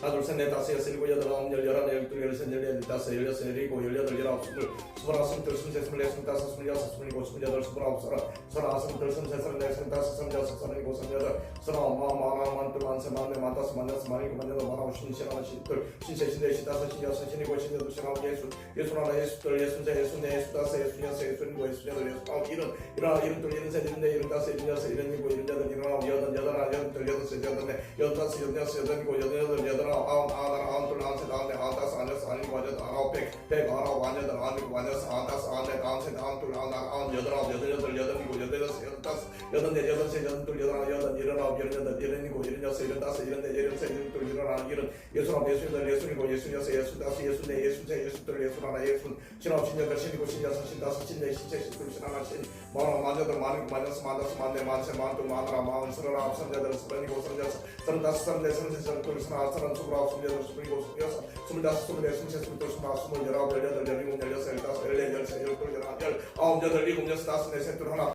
하나 둘셋넷 다섯 여섯 일곱 여덟 아홉 열 열하나 열둘 열셋 열넷 열다섯 열여섯 열일곱 열여덟 열아홉 스물 스물하나 스물둘 스물셋 스물넷 스물다섯 스물여섯 스물일곱 스물여덟 스물아홉 서른 서른하나 스물둘 스물셋 스물넷 스물다섯 스물여섯 스물일곱 스물여덟 서른아홉 마흔 마흔하나 만둘 만세 만네 만다섯 만여섯 만일곱 만여덟 만아홉 신신하나 신둘 신세 신네 신다섯 신여섯 신일곱 신여덟 신아홉 예순 예순하나 예순둘 예순셋 예순넷 예순다섯 예순여섯 예순일곱 예순여덟 예순아홉 일흔 일어나 일흔둘 일흔셋 일흔넷 일흔다섯 일흔여섯 일흔일곱 일흔여덟 여덟둘 여덟셋 여덟넷 여덟다섯 여덟여섯 여덟일곱 여덟여덟 여덟아홉 아홉 아흔하나 아흔둘 아흔셋 아흔넷 아흔 다섯 아흔여섯 아흔일곱 아흔여덟 아흔아홉 백백 아흔아홉 아흔여덟 아흔일곱 아흔여섯 아흔다섯 아흔넷 아흔셋 아흔둘 아흔하나 아흔여덟아홉 여덟 여덟 여덟 일곱 여덟 여섯 여덟 다섯 여덟 넷 여덟 셋 여덟 둘 여덟 하나 여덟 일흔아홉 여덟여덟 여덟일곱 여덟여섯 여덟다섯 여덟넷 여덟셋 여덟둘 여덟하나 여덟 예순아홉 예순 여덟 예순 일곱 예순 여섯 예순 다섯 예순 넷 예순 셋 예순 둘 예순 하나 예순 신아홉 신여덟 신일곱 신여섯 신다섯 신넷 신셋 신둘 신하나 신 만원 만여덟 만일곱 만여섯 만다섯 만네 만세 만둘 만하나 마흔 서른아홉 서른여덟 서른일곱 서른여섯 서른다섯 서른넷 서른셋 서른둘 서른하나 서른 스물아홉 스물여덟 스물일곱 스물여섯 스물다섯 스물넷 스물셋 스물둘 스물하나 스물 열아홉 열여덟 열일곱 열여섯 열다섯 열넷 열세 열둘 열하나 열아홉 여덟 일곱 여섯 다섯 넷 셋 둘 하나